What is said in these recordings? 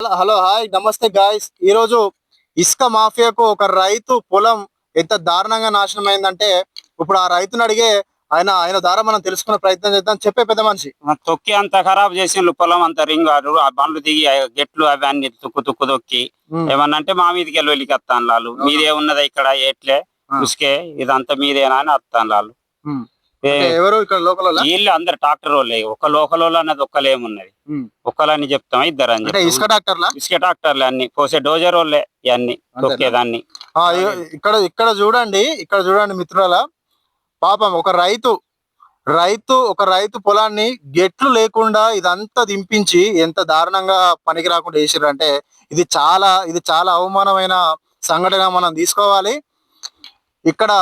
Hello hello hi నమస్తే guys ఈ రోజు ఇసుక మాఫియాకు ఒక రైతు పొలం ఎంత దారుణంగా నాశనం అయిందంటే ఇప్పుడు ఆ రైతుని అడిగే ఆయన ఆయన ద్వారా మనం తెలుసుకునే ప్రయత్నం చేద్దాం చెప్పే పెద్ద మనిషి. తొక్కి అంత ఖరాబ్ చేసిండ్రు పొలం అంతా రింగ్ ఆ బండ్లు దిగి గెట్లు అవి అన్ని తుక్కు తుక్కు తొక్కి. ఏమన్నా అంటే మా మీదకి వెళ్ళి వెళ్ళికత్తాను లాలు మీదే ఉన్నదా ఇక్కడ ఎట్లే? ఆ. ఉసుకే ఇదంతా మీదేనా అని వస్తాను లాలు ఎవరు ఇక్కడ లోకల్ వీళ్ళు అందరు ట్రాక్టర్ వాళ్ళే. ఒక లోకల్ వాళ్ళు అన్నది ఒక్కలేమున్నది. ఒక్కలని చెప్తాం ఇద్దరు అని ఇసుక చెప్తాం డాక్టర్లా ఇసుక ట్రాక్టర్లు? అన్ని. పోసే డోజర్ వాళ్ళే ఇవన్నీ అంతేనా? తొక్కేదాన్ని. ఇక్కడ ఇక్కడ చూడండి ఇక్కడ చూడండి మిత్రుల పాపం ఒక రైతు రైతు ఒక రైతు పొలాన్ని గెట్లు లేకుండా ఇదంతా దింపించి ఎంత దారుణంగా పనికి రాకుండా వేసిర్రు అంటే ఇది చాలా ఇది చాలా అవమానమైన సంఘటన మనం తీసుకోవాలి. ఇక్కడ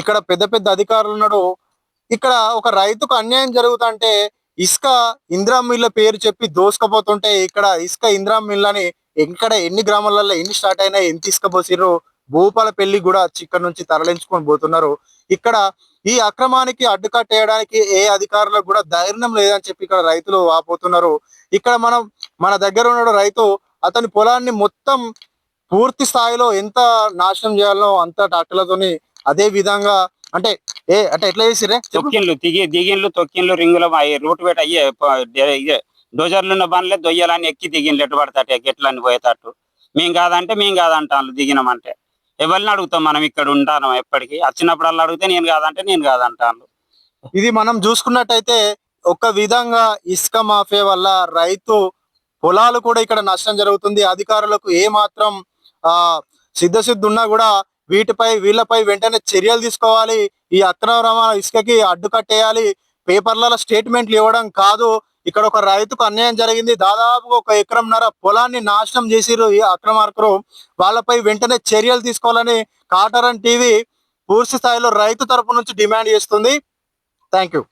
ఇక్కడ పెద్ద పెద్ద అధికారులు ఉన్నాడు ఇక్కడ ఒక రైతుకు అన్యాయం జరుగుతుంటే ఇసుక ఇందిరా మిల్ల పేరు చెప్పి దోసుకపోతుంటే ఇక్కడ ఇసుక ఇందిరా మిల్ అని ఎక్కడ ఎన్ని గ్రామాలలో ఎన్ని స్టార్ట్ అయినా ఎంత తీసుకుపోసిర్రు? భూపాల పెళ్ళి కూడా ఇక్కడ నుంచి తరలించుకొని పోతున్నారు. ఇక్కడ ఈ అక్రమానికి అడ్డుకట్టేయడానికి ఏ అధికారులకు కూడా ధైర్యం లేదని చెప్పి ఇక్కడ రైతులు వాపోతున్నారు. ఇక్కడ మనం మన దగ్గర ఉన్న రైతు అతని పొలాన్ని మొత్తం పూర్తి స్థాయిలో ఎంత నాశనం చేయాలో అంత ట్రాక్టర్లతోని అదే విధంగా అంటే ఏ అంటే ఎట్లా చేసిరే చెప్పు. తొక్కిండ్లు దిగి దిగిండ్లు తొక్కిండ్లు రింగులు రూట్ పెట్టి అయ్యే డోజర్లు ఉన్న బండ్లే దొయ్యాలని ఎక్కి దిగిండ్లు ఎటు పడతాటే గెట్లని పోయేటట్టు. మేము కాదంటే మేము కాదంటాను దిగినామంటే. ఎవరిని అడుగుతాం మనం ఇక్కడ ఉంటాను ఎప్పటికీ? వచ్చినప్పుడల్లా అడిగితే నేను కాదంటే నేను కాదంటాను ఇది మనం చూసుకున్నట్టయితే ఒక విధంగా ఇసుక మాఫియా వల్ల రైతు పొలాలు కూడా ఇక్కడ నష్టం జరుగుతుంది. అధికారులకు ఏ మాత్రం ఆ సిద్ధసిద్ధి ఉన్నా కూడా వీటిపై వీళ్ళపై వెంటనే చర్యలు తీసుకోవాలి. ఈ అక్రమ రవాణా ఇసుకకి అడ్డుకట్టేయాలి పేపర్లలో స్టేట్మెంట్లు ఇవ్వడం కాదు. ఇక్కడ ఒక రైతుకు అన్యాయం జరిగింది. దాదాపు ఒక ఎకరంన్నర పొలాన్ని నాశనం చేసిరు ఈ అక్రమార్కులు. వాళ్ళపై వెంటనే చర్యలు తీసుకోవాలని కాటరన్ టీవీ పూర్తి స్థాయిలో రైతు తరపు నుంచి డిమాండ్ చేస్తుంది. Thank you